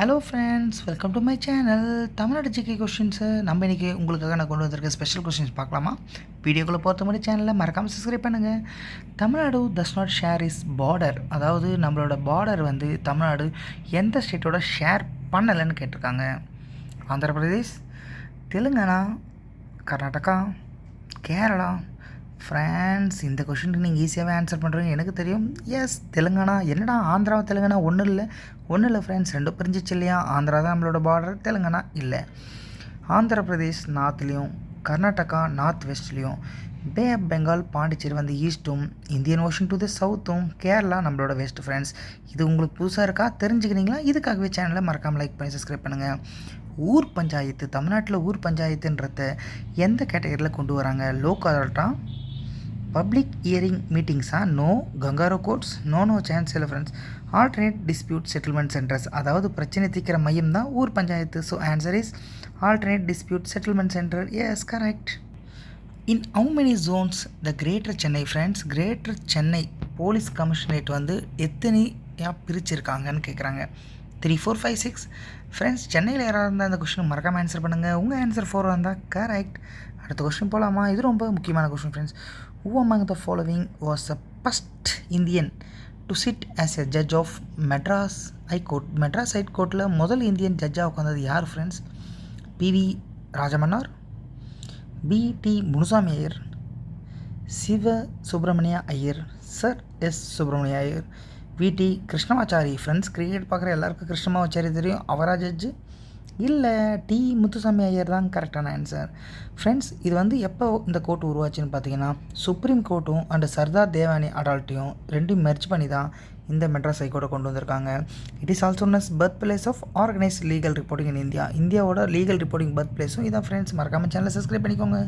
Hello friends welcome to my channel Tamil Nadu GK questions நம்ம இன்றைக்கி உங்களுக்காக நான் கொண்டு வந்திருக்க ஸ்பெஷல் கொஷின்ஸ் பார்க்கலாமா? வீடியோக்குள்ளே பொறுத்த மாதிரி சேனலில் மறக்காமல் சப்ஸ்கிரைப் பண்ணுங்கள் Tamil Nadu does not share is border அதாவது நம்மளோட பார்டர் வந்து தமிழ்நாடு எந்த ஸ்டேட்டோட ஷேர் பண்ணலைன்னு கேட்டிருக்காங்க. ஆந்திர பிரதேஷ் தெலுங்கானா கர்நாடகா கேரளா ஃப்ரான்ஸ் இந்த கொஷனுக்கு நீங்கள் ஈஸியாகவே ஆன்சர் பண்ணுறீங்க எனக்கு தெரியும். எஸ் தெலுங்கானா என்னடா ஆந்திராவை தெலுங்கானா ஒன்றும் இல்லை. ஒன்றும் இல்லை ஃப்ரெண்ட்ஸ் ரெண்டும் பிரிஞ்சிச்சு இல்லையா? ஆந்திரா தான் நம்மளோட பார்டர் தெலுங்கானா இல்லை. ஆந்திர பிரதேஷ் நார்த்லேயும் கர்நாடகா நார்த் வெஸ்ட்லேயும் பே ஆஃப் பெங்கால் பாண்டிச்சேரி வந்து ஈஸ்ட்டும் இந்தியன் ஓஷன் டு த சவுத்தும் கேரளா நம்மளோட வெஸ்ட் ஃப்ரெண்ட்ஸ் இது உங்களுக்கு புதுசாக இருக்கா? தெரிஞ்சுக்கிறீங்களா இதுக்காகவே சேனலை மறக்காமல் லைக் பண்ணி சப்ஸ்கிரைப் பண்ணுங்கள் ஊர் பஞ்சாயத்து தமிழ்நாட்டில் ஊர் பஞ்சாயத்துன்றத எந்த கேட்டகரியில் கொண்டு வராங்க? லோக் அதால்ட்டா public hearing மீட்டிங்ஸா no kangaroo courts no no chance இல்லை friends alternate dispute settlement centres அதாவது பிரச்சனை தீர்க்கிற மையம் தான் ஊர் panchayat. So answer is alternate dispute settlement centre yes correct in how many zones the greater Chennai friends greater Chennai police commissionerate வந்து எத்தனையாக பிரிச்சிருக்காங்கன்னு கேட்குறாங்க three four five six friends சென்னையில் யாராக இருந்தால் அந்த கொஷினுக்கு மறக்காமல் ஆன்சர் பண்ணுங்கள் உங்கள் ஆன்சர் ஃபோர் இருந்தால் கரெக்ட் அடுத்த கொஷின் போகலாமா இது ரொம்ப முக்கியமான question friends who among the following was the first Indian to sit as a judge of Madras high court Madras high கோர்ட்டில் முதல் இந்தியன் ஜட்ஜாக உட்காந்தது யார் friends P V Rajamannar P T Munusamy Iyer Siva Subramania Iyer sir S Subramania Iyer V D Krishnamachari friends cricket பார்க்குற எல்லாருக்கும் கிருஷ்ணமாச்சாரி தெரியும். அவரா judge இல்லை டி முத்துசாமி ஐயர் தான் கரெக்டான ஆன்சர் ஃப்ரெண்ட்ஸ் இது வந்து எப்போ இந்த கோர்ட் உருவாச்சுன்னு பார்த்தீங்கன்னா சுப்ரீம் கோர்ட்டும் அண்ட் சர்தார் தேவானி அடால்ட்டையும் ரெண்டும் மெர்ஜ் பண்ணி தான் இந்த மெட்ராஸ் ஹைகோர்ட்டை கொண்டு வந்திருக்காங்க. It is also நஸ் birth place of organise legal reporting in India இந்தியாவோட லீகல் ரிப்போர்ட்டிங் பர்த் பிளேஸும் இதான் ஃப்ரெண்ட்ஸ் மறக்காமல் சேனலை சப்ஸ்கிரைப் பண்ணிக்கோங்க.